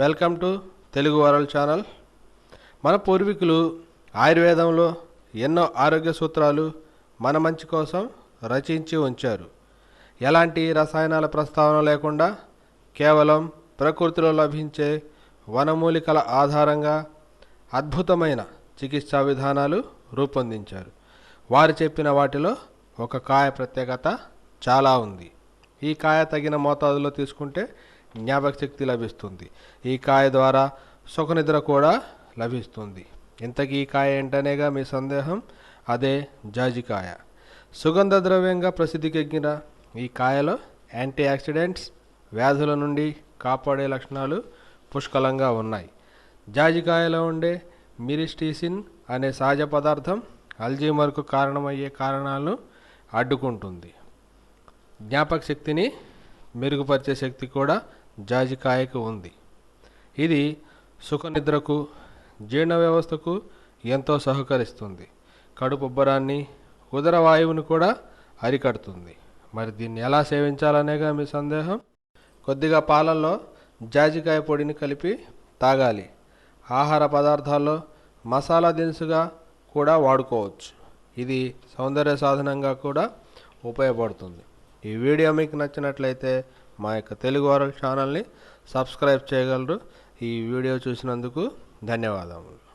Welcome to Telugu world channel. మన పూర్వీకులు ఆయుర్వేదంలో ఎన్నో ఆరోగ్య సూత్రాలు మన మంచి కోసం రచించి ఉంచారు. ఎలాంటి రసాయనాల ప్రస్తావన లేకుండా కేవలం ప్రకృతిలో లభించే వనమూలికల ఆధారంగా అద్భుతమైన చికిత్సా విధానాలు రూపొందించారు. వారు చెప్పిన వాటిలో ఒక కాయ ప్రత్యేకత చాలా ఉంది. ఈ కాయ తగిన మోతాదులో తీసుకుంటే జ్ఞాపక శక్తి లభిస్తుంది. ఈ కాయ ద్వారా సుఖనిద్ర కూడా లభిస్తుంది. ఇంతకీ ఈ కాయ ఏంటనేగా మీ సందేహం? అదే జాజికాయ సుగంధ ద్రవ్యంగా ప్రసిద్ధికెక్కిన ఈ కాయలో యాంటీ ఆక్సిడెంట్స్ వ్యాధుల నుండి కాపాడే లక్షణాలు పుష్కలంగా ఉన్నాయి. జాజికాయలో ఉండే మిరిస్టీసిన్ అనే సహజ పదార్థం అల్జీమర్కు కారణమయ్యే కారణాలను అడ్డుకుంటుంది. జ్ఞాపక శక్తిని మెరుగుపరిచే శక్తి కూడా జాజికాయకు ఉంది. ఇది సుఖనిద్రకు జీర్ణ వ్యవస్థకు ఎంతో సహకరిస్తుంది. కడుపు ఉబ్బరాన్ని ఉదర కూడా అరికడుతుంది. మరి దీన్ని ఎలా సేవించాలనేగా మీ సందేహం? కొద్దిగా పాలల్లో జాజికాయ పొడిని కలిపి తాగాలి. ఆహార పదార్థాల్లో మసాలా దినుసుగా కూడా వాడుకోవచ్చు. ఇది సౌందర్య సాధనంగా కూడా ఉపయోగపడుతుంది. ఈ వీడియో మీకు నచ్చినట్లయితే మా యొక్క తెలుగు వరల్డ్ ఛానల్ని సబ్స్క్రైబ్ చేయగలరు. ఈ వీడియో చూసినందుకు ధన్యవాదములు.